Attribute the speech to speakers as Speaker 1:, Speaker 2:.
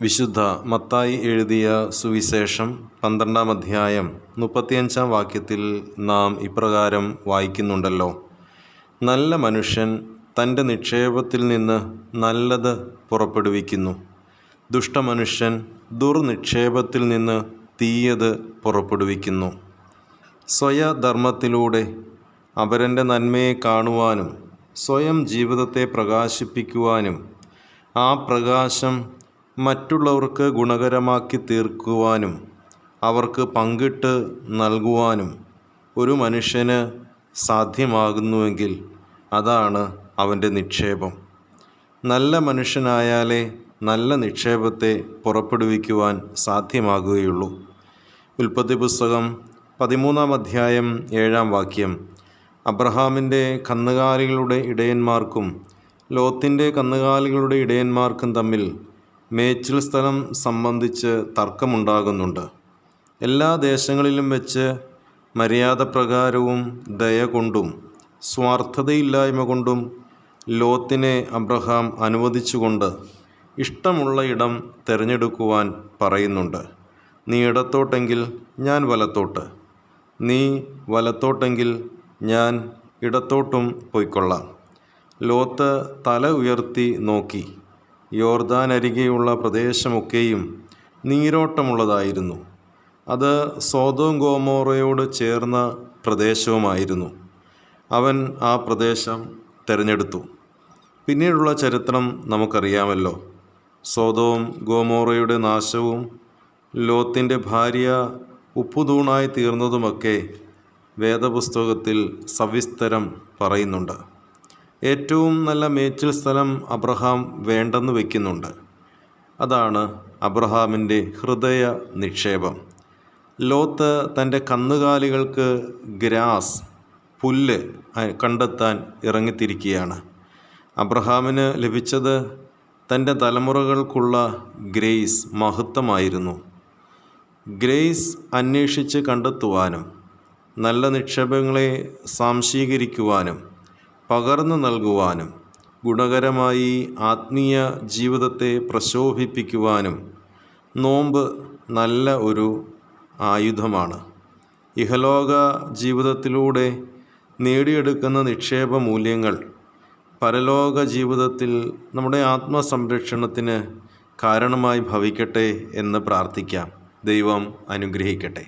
Speaker 1: വിശുദ്ധ മത്തായി എഴുതിയ സുവിശേഷം പന്ത്രണ്ടാം അധ്യായം മുപ്പത്തിയഞ്ചാം വാക്യത്തിൽ നാം ഇപ്രകാരം വായിക്കുന്നുണ്ടല്ലോ. നല്ല മനുഷ്യൻ തന്റെ നിക്ഷേപത്തിൽ നിന്ന് നല്ലത് പുറപ്പെടുവിക്കുന്നു. ദുഷ്ടമനുഷ്യൻ ദുർനിക്ഷേപത്തിൽ നിന്ന് തീയത് പുറപ്പെടുവിക്കുന്നു. സ്വയധർമ്മത്തിലൂടെ അവരന്റെ നന്മയെ കാണുവാനും സ്വയം ജീവിതത്തെ പ്രകാശിപ്പിക്കുവാനും ആ പ്രകാശം മറ്റുള്ളവർക്ക് ഗുണകരമാക്കി തീർക്കുവാനും അവർക്ക് പങ്കിട്ട് നൽകുവാനും ഒരു മനുഷ്യന് സാധ്യമാകുന്നുവെങ്കിൽ അതാണ് അവന്റെ നിക്ഷേപം. നല്ല മനുഷ്യനായാലേ നല്ല നിക്ഷേപത്തെ പുറപ്പെടുവിക്കുവാൻ സാധ്യമാകുകയുള്ളൂ. ഉൽപ്പത്തി പുസ്തകം പതിമൂന്നാം അധ്യായം ഏഴാം വാക്യം. അബ്രഹാമിന്റെ കന്നുകാലികളുടെ ഇടയന്മാർക്കും ലോത്തിന്റെ കന്നുകാലികളുടെ ഇടയന്മാർക്കും തമ്മിൽ മേച്ചിൽ സ്ഥലം സംബന്ധിച്ച് തർക്കമുണ്ടാകുന്നുണ്ട്. എല്ലാ ദേശങ്ങളിലും വെച്ച് മര്യാദപ്രകാരവും ദയ കൊണ്ടും സ്വാർത്ഥതയില്ലായ്മ കൊണ്ടും ലോത്തിനെ അബ്രഹാം അനുവദിച്ചുകൊണ്ട് ഇഷ്ടമുള്ള ഇടം തിരഞ്ഞെടുക്കുവാൻ പറയുന്നുണ്ട്. നീ ഇടത്തോട്ടെങ്കിൽ ഞാൻ വലത്തോട്ട്. നീ വലത്തോട്ടെങ്കിൽ ഞാൻ ഇടത്തോട്ടും പോയിക്കൊള്ളാം. ലോത്ത് തല ഉയർത്തി നോക്കി. യോർദാൻ അരികെയുള്ള പ്രദേശമൊക്കെയും നീരോട്ടമുള്ളതായിരുന്നു. അത് സോതോം ഗോമോറയോട് ചേർന്ന പ്രദേശവുമായിരുന്നു. അവൻ ആ പ്രദേശം തിരഞ്ഞെടുത്തു. പിന്നീടുള്ള ചരിത്രം നമുക്കറിയാമല്ലോ. സോതോം ഗോമോറയുടെ നാശവും ലോത്തിന്റെ ഭാര്യ ഉപ്പുതൂണായി തീർന്നതുമൊക്കെ വേദപുസ്തകത്തിൽ സവിസ്തരം പറയുന്നുണ്ട്. ഏറ്റവും നല്ല മേച്ചിൽ സ്ഥലം അബ്രഹാം വേണ്ടെന്ന് വയ്ക്കുന്നുണ്ട് അതാണ് അബ്രഹാമിന്റെ ഹൃദയ നിക്ഷേപം. ലോത്ത് തന്റെ കന്നുകാലികൾക്ക് ഗ്രാസ് പുല്ല് കണ്ടെത്താൻ ഇറങ്ങിത്തിരിക്കുകയാണ്. അബ്രഹാമിന് ലഭിച്ചത് തന്റെ തലമുറകൾക്കുള്ള ഗ്രേസ് മഹത്വമായിരുന്നു. ഗ്രേസ് അന്വേഷിച്ച് കണ്ടെത്തുവാനും നല്ല നിക്ഷേപങ്ങളെ സാംശീകരിക്കുവാനും പകർന്നു നൽകുവാനും ഗുണകരമായി ആത്മീയ ജീവിതത്തെ പ്രശോഭിപ്പിക്കുവാനും നോമ്പ് നല്ല ഒരു ആയുധമാണ്. ഇഹലോക ജീവിതത്തിലൂടെ നേടിയെടുക്കുന്ന നിക്ഷേപ മൂല്യങ്ങൾ പരലോക ജീവിതത്തിൽ നമ്മുടെ ആത്മസംരക്ഷണത്തിന് കാരണമായി ഭവിക്കട്ടെ എന്ന് പ്രാർത്ഥിക്കാം. ദൈവം അനുഗ്രഹിക്കട്ടെ.